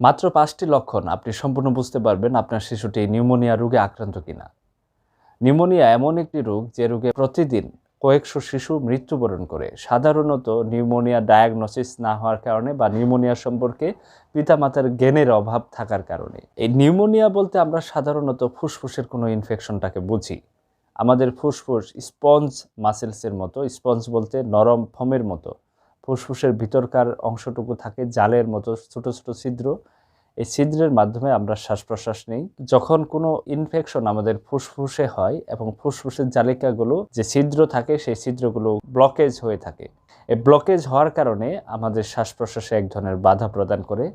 মাত্র পাঁচটি লক্ষণ আপনি সম্পূর্ণ বুঝতে পারবেন আপনার শিশুটি নিউমোনিয়া রোগে আক্রান্ত কিনা। নিউমোনিয়া এমন একটি রোগ যে রোগে প্রতিদিন কয়েকশো শিশু মৃত্যুবরণ করে। সাধারণত নিউমোনিয়া ডায়াগনোসিস না হওয়ার কারণে বা নিউমোনিয়া সম্পর্কে পিতামাতার জ্ঞানের অভাব থাকার কারণে। এই নিউমোনিয়া বলতে আমরা সাধারণত ফুসফুসের কোনো ইনফেকশনটাকে বুঝি। আমাদের ফুসফুস স্পঞ্জ মাসেলসের মতো, স্পঞ্জ বলতে নরম ফমের মতো। ফুসফুসের ভিতরকার অংশটুকু থাকে জালের মতো ছোট ছোট ছিদ্র। এই ছিদ্রের মাধ্যমে আমরা শ্বাস প্রশ্বাস নেই। যখন কোনো ইনফেকশন আমাদের ফুসফুসে হয় এবং ফুসফুসের জালিকাগুলো যে ছিদ্র থাকে সেই ছিদ্রগুলো ব্লকেজ হয়ে থাকে। এই ব্লকেজ হওয়ার কারণে আমাদের শ্বাস প্রশ্বাসে এক ধরনের বাধা প্রদান করে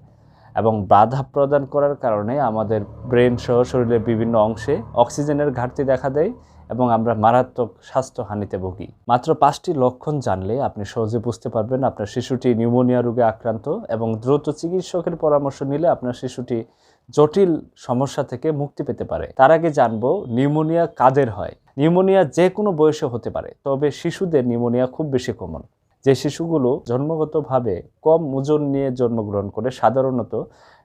এবং বাধা প্রদান করার কারণে আমাদের ব্রেন সহ শরীরের বিভিন্ন অংশে অক্সিজেনের ঘাটতি দেখা দেয়। এবং আমরা মারাত্মক স্বাস্থ্যহানিতে ভুগি। মাত্র পাঁচটি লক্ষণ জানলে আপনি সহজে বুঝতে পারবেন আপনার শিশুটি নিউমোনিয়া রোগে আক্রান্ত এবং দ্রুত চিকিৎসকের পরামর্শ নিলে আপনার শিশুটি জটিল সমস্যা থেকে মুক্তি পেতে পারে। তার আগে জানব, নিউমোনিয়া কাদের হয়? নিউমোনিয়া যে কোনো বয়সে হতে পারে, তবে শিশুদের নিউমোনিয়া খুব বেশি কমন যে শিশুগুলো জন্মগতভাবে কম ওজন নিয়ে জন্মগ্রহণ করে, সাধারণত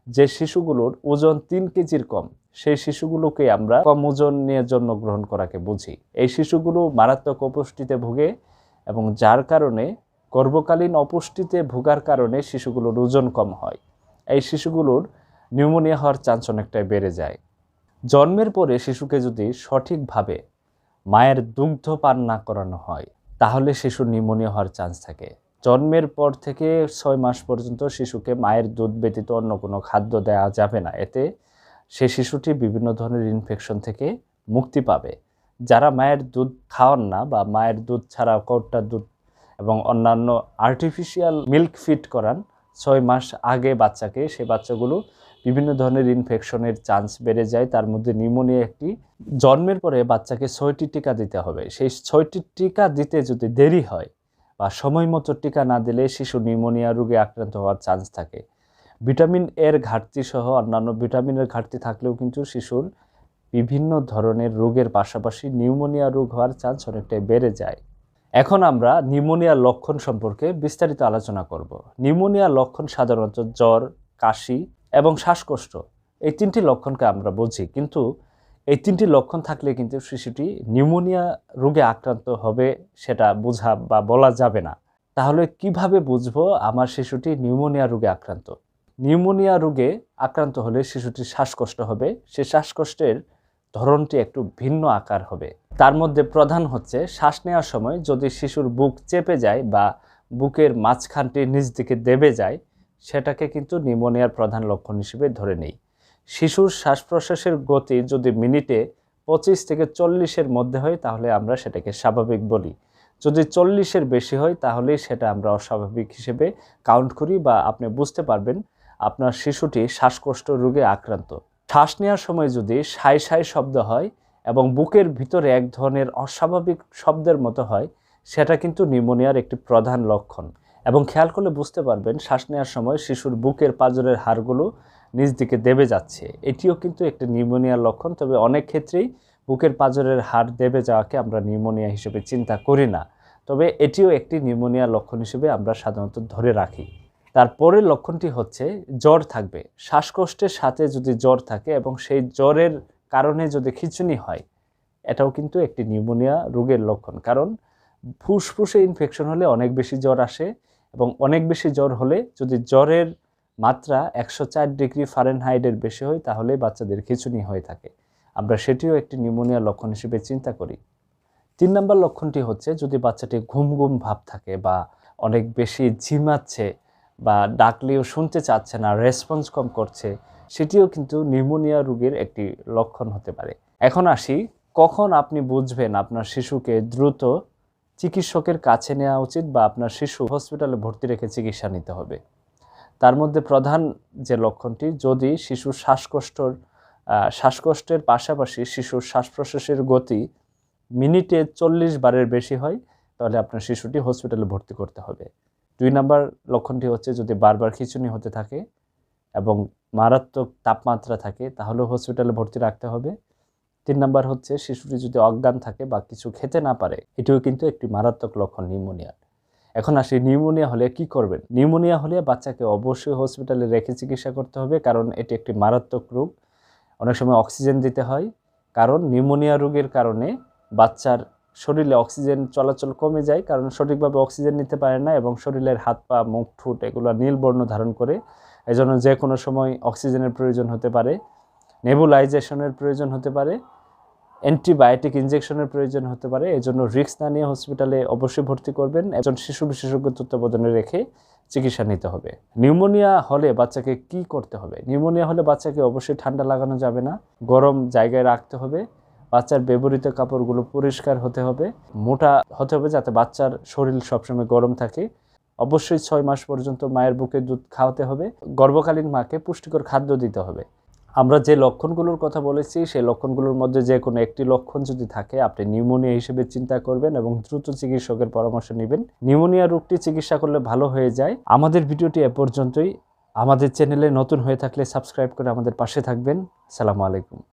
যে শিশুগুলোর ওজন তিন কেজির কম, সেই শিশুগুলোকে আমরা কম ওজন নিয়ে জন্মগ্রহণ করাকে বুঝি। এই শিশুগুলো মারাত্মক অপুষ্টিতে ভুগে এবং যার কারণে গর্ভকালীন অপুষ্টিতে ভোগার কারণে শিশুগুলোর ওজন কম হয়। এই শিশুগুলোর নিউমোনিয়া হওয়ার চান্স অনেকটাই বেড়ে যায়। জন্মের পরে শিশুকে যদি সঠিকভাবে মায়ের দুগ্ধ পান না করানো হয়, তাহলে শিশুর নিউমোনিয়া হওয়ার চান্স থাকে। জন্মের পর থেকে ছয় মাস পর্যন্ত শিশুকে মায়ের দুধ ব্যতীত অন্য কোনো খাদ্য দেওয়া যাবে না। এতে সে শিশুটি বিভিন্ন ধরনের ইনফেকশন থেকে মুক্তি পাবে। যারা মায়ের দুধ খাওয়ান না বা মায়ের দুধ ছাড়া কৌটার দুধ এবং অন্যান্য আর্টিফিশিয়াল মিল্ক ফিট করান, ছয় মাস আগে বাচ্চাকে সে বাচ্চাগুলো বিভিন্ন ধরনের ইনফেকশনের চান্স বেড়ে যায়। তার মধ্যে নিউমোনিয়া একটি। জন্মের পরে বাচ্চাকে ছয়টি টিকা দিতে হবে। সেই ছয়টি টিকা দিতে যদি দেরি হয় বা সময় মতো টিকা না দিলে শিশু নিউমোনিয়া রোগে আক্রান্ত হওয়ার চান্স থাকে। ভিটামিন এর ঘাটতি সহ অন্যান্য ভিটামিনের ঘাটতি থাকলেও কিন্তু শিশুর বিভিন্ন ধরনের রোগের পাশাপাশি নিউমোনিয়া রোগ হওয়ার চান্স অনেকটাই বেড়ে যায়। এখন আমরা নিউমোনিয়ার লক্ষণ সম্পর্কে বিস্তারিত আলোচনা করব। নিউমোনিয়ার লক্ষণ সাধারণত জ্বর, কাশি এবং শ্বাসকষ্ট এই তিনটি লক্ষণকে আমরা বুঝি। কিন্তু এই তিনটি লক্ষণ থাকলে কিন্তু শিশুটি নিউমোনিয়া রোগে আক্রান্ত হবে সেটা বোঝা বা বলা যাবে না। তাহলে কীভাবে বুঝব আমার শিশুটি নিউমোনিয়া রোগে আক্রান্ত? নিউমোনিয়া রোগে আক্রান্ত হলে শিশুটির শ্বাসকষ্ট হবে। সে শ্বাসকষ্টের ধরনটি একটু ভিন্ন আকার হবে। তার মধ্যে প্রধান হচ্ছে শ্বাস নেওয়ার সময় যদি শিশুর বুক চেপে যায় বা বুকের মাঝখানটি নিচ দিকে দেবে যায়, সেটাকে কিন্তু নিউমোনিয়ার প্রধান লক্ষণ হিসেবে ধরে নেই। শিশুর শ্বাস প্রশ্বাসের গতি যদি মিনিটে পঁচিশ থেকে চল্লিশের মধ্যে হয়, তাহলে আমরা সেটাকে স্বাভাবিক বলি। যদি চল্লিশের বেশি হয় তাহলেই সেটা আমরা অস্বাভাবিক হিসেবে কাউন্ট করি বা আপনি বুঝতে পারবেন আপনার শিশুটি শ্বাসকষ্ট রোগে আক্রান্ত। শ্বাস নেওয়ার সময় যদি সাই সাই শব্দ হয় এবং বুকের ভিতরে এক ধরনের অস্বাভাবিক শব্দের মতো হয়, সেটা কিন্তু নিউমোনিয়ার একটি প্রধান লক্ষণ। এবং খেয়াল করলে বুঝতে পারবেন, শ্বাস নেওয়ার সময় শিশুর বুকের পাজরের হাড়গুলো নিজ দিকে দেবে যাচ্ছে। এটিও কিন্তু একটি নিউমোনিয়ার লক্ষণ, তবে অনেক ক্ষেত্রেই বুকের পাজরের হাড় দেবে যাওয়াকে আমরা নিউমোনিয়া হিসেবে চিন্তা করি না। তবে এটিও একটি নিউমোনিয়ার লক্ষণ হিসেবে আমরা সাধারণত ধরে রাখি। তারপরের লক্ষণটি হচ্ছে, জ্বর থাকবে। শ্বাসকষ্টের সাথে যদি জ্বর থাকে এবং সেই জ্বরের কারণে যদি খিচুনি হয়, এটাও কিন্তু একটি নিউমোনিয়া রোগের লক্ষণ। কারণ ফুসফুসে ইনফেকশন হলে অনেক বেশি জ্বর আসে এবং অনেক বেশি জ্বর হলে যদি জ্বরের মাত্রা একশো চার ডিগ্রি ফারেনহাইডের বেশি হয়, তাহলে বাচ্চাদের খিচুনি হয়ে থাকে। আমরা সেটিও একটি নিউমোনিয়া লক্ষণ হিসেবে চিন্তা করি। তিন নম্বর লক্ষণটি হচ্ছে, যদি বাচ্চাটি ঘুম ঘুম ভাব থাকে বা অনেক বেশি ঝিমাচ্ছে বা ডাকলেও শুনতে চাচ্ছে না, রেসপন্স কম করছে, সেটিও কিন্তু নিউমোনিয়া রোগের একটি লক্ষণ হতে পারে। এখন আসি, কখন আপনি বুঝবেন আপনার শিশুকে দ্রুত চিকিৎসকের কাছে নেওয়া উচিত বা আপনার শিশু হসপিটালে ভর্তি রেখে চিকিৎসা নিতে হবে? তার মধ্যে প্রধান যে লক্ষণটি, যদি শিশুর শ্বাসকষ্টর শ্বাসকষ্টের পাশাপাশি শিশুর শ্বাস প্রশ্বাসের গতি মিনিটে চল্লিশ বারের বেশি হয়, তাহলে আপনার শিশুটি হসপিটালে ভর্তি করতে হবে। দুই নাম্বার লক্ষণটি হচ্ছে যদি বারবার খিচুনি হতে থাকে এবং মারাত্মক তাপমাত্রা থাকে, তাহলেও হসপিটালে ভর্তি রাখতে হবে। তিন নাম্বার হচ্ছে, শিশুটি যদি অজ্ঞান থাকে বা কিছু খেতে না পারে, এটিও কিন্তু একটি মারাত্মক লক্ষণ নিউমোনিয়ার এখন আসি নিউমোনিয়া হলে কি করবেন? নিউমোনিয়া হলে বাচ্চাকে অবশ্যই হসপিটালে রেখে চিকিৎসা করতে হবে, কারণ এটি একটি মারাত্মক রোগ। অনেক সময় অক্সিজেন দিতে হয়, কারণ নিউমোনিয়া রোগের কারণে বাচ্চার শরীরে অক্সিজেন চলাচল কমে যায়, কারণ সঠিকভাবে অক্সিজেন নিতে পারে না এবং শরীরের হাত পা, মুখ, ঠোঁট এগুলো নীল বর্ণ ধারণ করে। এজন্য যে কোনো সময় অক্সিজেনের প্রয়োজন হতে পারে নেবুলাইজেশনের প্রয়োজন হতে পারে অ্যান্টিবায়োটিক ইনজেকশনের প্রয়োজন হতে পারে, এজন্য রিস্ক না নিয়ে হসপিটালে অবশ্যই ভর্তি করবেন। একজন শিশু বিশেষজ্ঞ তত্ত্বাবধানে রেখে চিকিৎসা নিতে হবে। নিউমোনিয়া হলে বাচ্চাকে কি করতে হবে? নিউমোনিয়া হলে বাচ্চাকে অবশ্যই ঠান্ডা লাগানো যাবে না। গরম জায়গায় রাখতে হবে। বাচ্চার ব্যবহৃত কাপড়গুলো পরিষ্কার হতে হবে। মোটা হতে হবে যাতে বাচ্চার শরীর সবসময় গরম থাকে। অবশ্যই ছয় মাস পর্যন্ত মায়ের বুকে দুধ খাওয়াতে হবে। গর্ভকালীন মাকে পুষ্টিকর খাদ্য দিতে হবে। আমরা যে লক্ষণগুলোর কথা বলেছি, সেই লক্ষণগুলোর মধ্যে যে কোনো একটি লক্ষণ যদি থাকে, আপনি নিউমোনিয়া হিসেবে চিন্তা করবেন এবং দ্রুত চিকিৎসকের পরামর্শ নেবেন। নিউমোনিয়া রোগটি চিকিৎসা করলে ভালো হয়ে যায়। আমাদের ভিডিওটি এ পর্যন্তই। আমাদের চ্যানেলে নতুন হয়ে থাকলে সাবস্ক্রাইব করে আমাদের পাশে থাকবেন। সালামু আলাইকুম।